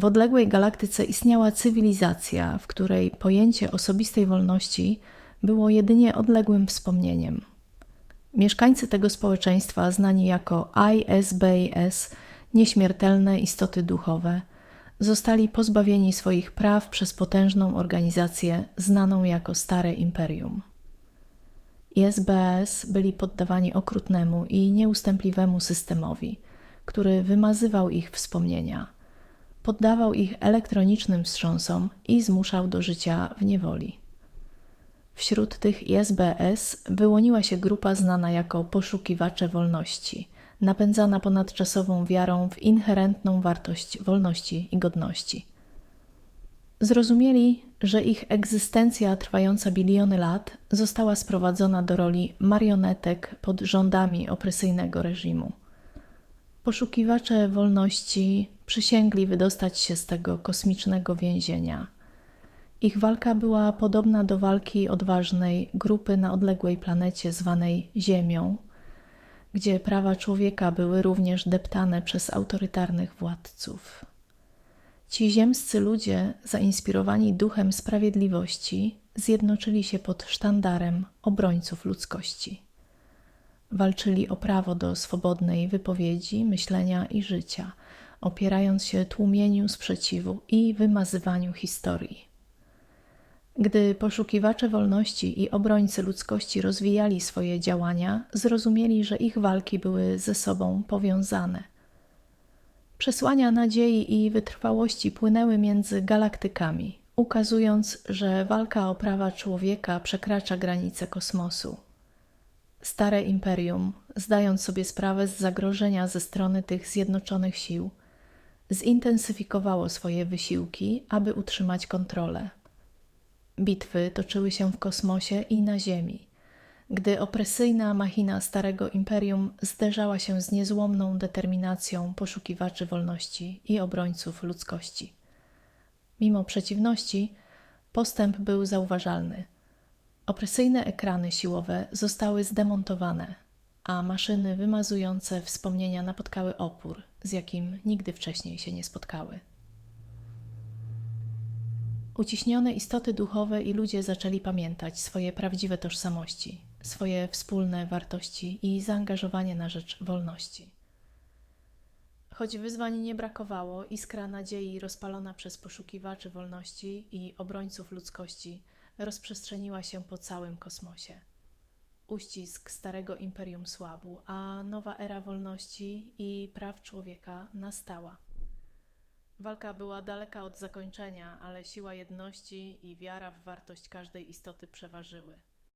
W odległej galaktyce istniała cywilizacja, w której pojęcie osobistej wolności było jedynie odległym wspomnieniem. Mieszkańcy tego społeczeństwa, znani jako ISBS, nieśmiertelne istoty duchowe, zostali pozbawieni swoich praw przez potężną organizację znaną jako Stare Imperium. ISBS byli poddawani okrutnemu i nieustępliwemu systemowi, który wymazywał ich wspomnienia, poddawał ich elektronicznym wstrząsom i zmuszał do życia w niewoli. Wśród tych ISBS wyłoniła się grupa znana jako poszukiwacze wolności, napędzana ponadczasową wiarą w inherentną wartość wolności i godności. Zrozumieli, że ich egzystencja trwająca biliony lat została sprowadzona do roli marionetek pod rządami opresyjnego reżimu. Poszukiwacze wolności przysięgli wydostać się z tego kosmicznego więzienia. Ich walka była podobna do walki odważnej grupy na odległej planecie zwanej Ziemią, gdzie prawa człowieka były również deptane przez autorytarnych władców. Ci ziemscy ludzie, zainspirowani duchem sprawiedliwości, zjednoczyli się pod sztandarem obrońców ludzkości. Walczyli o prawo do swobodnej wypowiedzi, myślenia i życia, opierając się tłumieniu sprzeciwu i wymazywaniu historii. Gdy poszukiwacze wolności i obrońcy ludzkości rozwijali swoje działania, zrozumieli, że ich walki były ze sobą powiązane. Przesłania nadziei i wytrwałości płynęły między galaktykami, ukazując, że walka o prawa człowieka przekracza granice kosmosu. Stare imperium, zdając sobie sprawę z zagrożenia ze strony tych zjednoczonych sił, zintensyfikowało swoje wysiłki, aby utrzymać kontrolę. Bitwy toczyły się w kosmosie i na Ziemi, gdy opresyjna machina Starego Imperium zderzała się z niezłomną determinacją poszukiwaczy wolności i obrońców ludzkości. Mimo przeciwności, postęp był zauważalny. Opresyjne ekrany siłowe zostały zdemontowane, a maszyny wymazujące wspomnienia napotkały opór, z jakim nigdy wcześniej się nie spotkały. Uciśnione istoty duchowe i ludzie zaczęli pamiętać swoje prawdziwe tożsamości, swoje wspólne wartości i zaangażowanie na rzecz wolności. Choć wyzwań nie brakowało, iskra nadziei rozpalona przez poszukiwaczy wolności i obrońców ludzkości rozprzestrzeniła się po całym kosmosie. Uścisk starego imperium słabł, a nowa era wolności i praw człowieka nastała. Walka była daleka od zakończenia, ale siła jedności i wiara w wartość każdej istoty przeważyły.